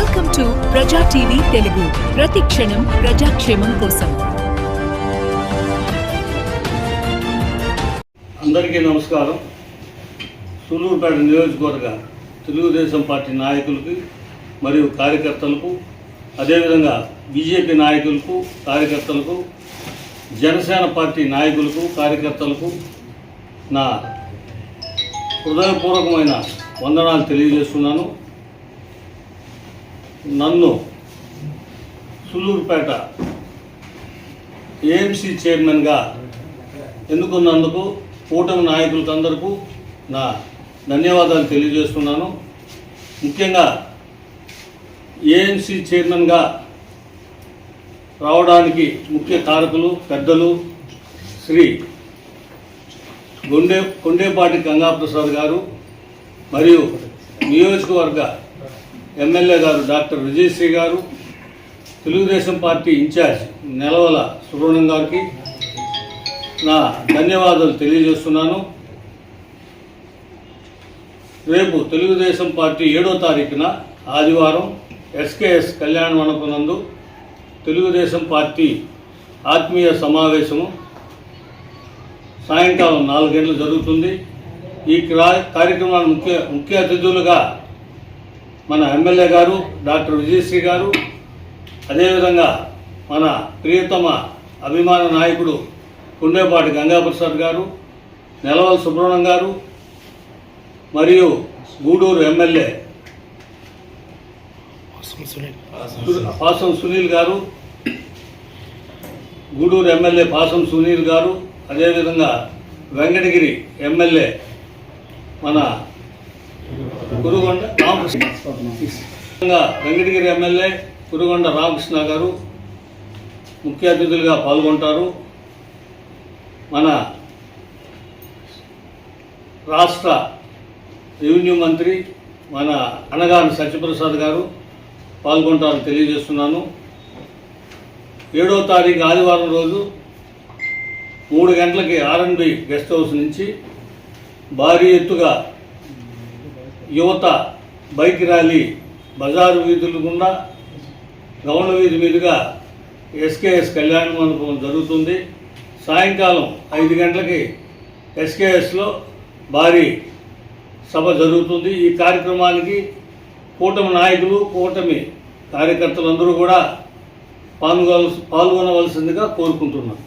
Welcome to Praja TV Telugu ప్రతి క్షణం ప్రజాక్షేమం కోసం అందరికీ నమస్కారం. సూలూరుపేట నియోజకవర్గ తెలుగుదేశం పార్టీ నాయకులకి మరియు కార్యకర్తలకు అదేవిధంగా బీజేపీ నాయకులకు కార్యకర్తలకు జనసేన పార్టీ నాయకులకు కార్యకర్తలకు నా హృదయపూర్వకమైన వందనాలు తెలియజేస్తున్నాను. నన్ను సులూరుపేట ఏఎంసీ చైర్మన్గా ఎన్నుకున్నందుకు కూటమి నాయకులకందరికీ నా ధన్యవాదాలు తెలియజేస్తున్నాను. ముఖ్యంగా ఏఎంసీ చైర్మన్గా రావడానికి ముఖ్య కారకులు పెద్దలు శ్రీ గుండె కొండేపాటి గంగాప్రసాద్ గారు మరియు నియోజకవర్గ MLA garu doctor Vijayasri garu Telugu Desam party in charge Nelavala Subrahmanyam గారికి నా ధన్యవాదాలు తెలియజేస్తున్నాను. రేపు తెలుగుదేశం పార్టీ ఏడో తారీఖున ఆదివారం ఎస్కేఎస్ కళ్యాణ మండపం నందు తెలుగుదేశం పార్టీ ఆత్మీయ సమావేశము సాయంకాలం నాలుగు గంటలు జరుగుతుంది. ఈ క్రా- ముఖ్య ముఖ్య అతిథులుగా మన ఎమ్మెల్యే గారు డాక్టర్ విజయశ్రీ గారు అదేవిధంగా మన ప్రియతమ అభిమాన నాయకుడు కుండేపాటి గంగాప్రసాద్ గారు నెలవల సుబ్రహ్మణ్యం గారు మరియు గూడూరు ఎమ్మెల్యే పాసం సునీల్ గారు గూడూరు ఎమ్మెల్యే పాసం సునీల్ గారు అదేవిధంగా వెంకటగిరి ఎమ్మెల్యే మన కురుగొండ రామకృష్ణ. వెంకటగిరి ఎమ్మెల్యే కురుగొండ రామకృష్ణ గారు ముఖ్య అతిథులుగా పాల్గొంటారు. మన రాష్ట్ర రెవెన్యూ మంత్రి మన అనగాని సత్యప్రసాద్ గారు పాల్గొంటారని తెలియజేస్తున్నాను. ఏడో తారీఖు ఆదివారం రోజు మూడు గంటలకి ఆర్ఎన్బి గెస్ట్ హౌస్ నుంచి భారీ ఎత్తుగా యువత బైక్ ర్యాలీ బజారు వీధుల గుండా గౌండ వీధి మీదుగా ఎస్కేఎస్ కళ్యాణ మండపం జరుగుతుంది. సాయంకాలం ఐదు గంటలకి ఎస్కేఎస్లో భారీ సభ జరుగుతుంది. ఈ కార్యక్రమానికి కూటమి నాయకులు కూటమి కార్యకర్తలందరూ కూడా పాల్గొనవలసి పాల్గొనవలసిందిగా కోరుకుంటున్నాను